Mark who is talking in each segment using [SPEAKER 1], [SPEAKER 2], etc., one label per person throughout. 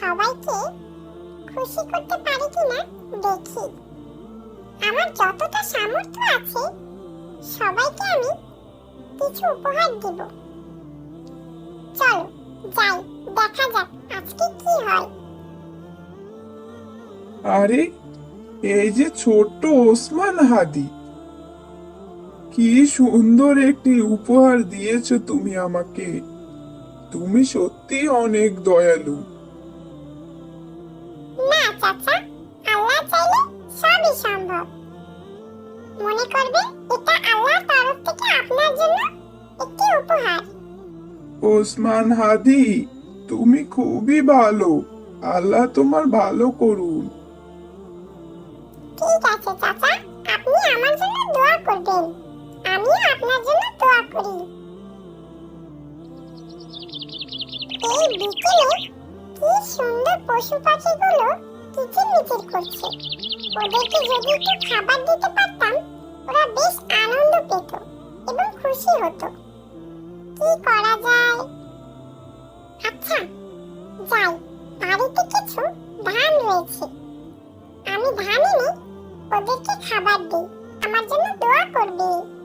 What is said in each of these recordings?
[SPEAKER 1] সবাইকে খুশি করতে পারি কিনা দেখি। আমার যতটা সামর্থ্য আছে, সবাইকে আমি কিছু উপহার দিব। চলো, যাই, দেখা যাক আজকে কি হয়।
[SPEAKER 2] আরে, এই যে ছোট্ট ওসমান হাদি, কি সুন্দর একটি উপহার দিয়েছ তুমি আমাকে। তুমি সত্যি অনেক দয়ালু।
[SPEAKER 1] চাচা আল্লাহ চাইলে সবই সম্ভব। মনে করবেন এটা আল্লাহর তরফ থেকে আপনার জন্য একটি উপহার।
[SPEAKER 2] ওসমান হাদি তুমি খুবই ভালো। আল্লাহ তোমার ভালো করুন।
[SPEAKER 1] ঠিক আছে চাচা আপনি আমার জন্য দোয়া করবেন। আমিও আপনার জন্য দোয়া করি। এই বিকেলে কি সুন্দর পশু পাখিগুলো কিচিরমিচির করছে। ওদেরকে যদি একটু খাবার দিতে পারতাম, ওরা বেশ আনন্দ পেত এবং খুশি হতো। কি করা যায়? আচ্ছা যাই, বাড়িতে কিছু ধান রয়েছে। আমি ধান এনে ওদেরকে খাবার দিই। আমার জন্য দোয়া করবে।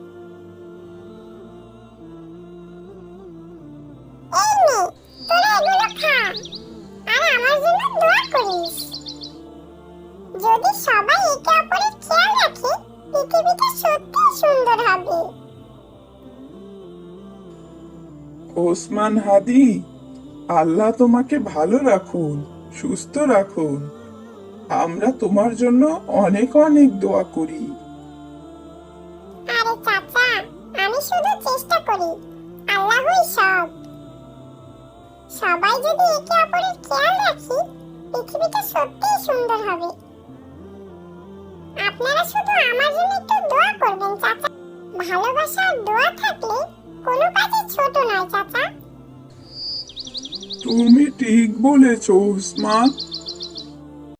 [SPEAKER 1] যদি সবাই একে অপরের খেয়াল রাখে পৃথিবীটা সত্যি সুন্দর হবে।
[SPEAKER 2] ওসমান হাদি আল্লাহ তোমাকে ভালো রাখুন সুস্থ রাখুন। আমরা তোমার জন্য অনেক অনেক দোয়া করি।
[SPEAKER 1] আরে চাচা আমি শুধু চেষ্টা করি আল্লাহই সব। সবাই যদি একে অপরের খেয়াল রাখি পৃথিবীটা সত্যিই সুন্দর হবে। আপনারা শুধু আমার জন্য একটু দোয়া করবেন, চাচা। ভালোবাসা আর দোয়া থাকলে কোনো কাজই ছোট নয়, চাচা।
[SPEAKER 2] তুমি ঠিক বলেছ ওসমান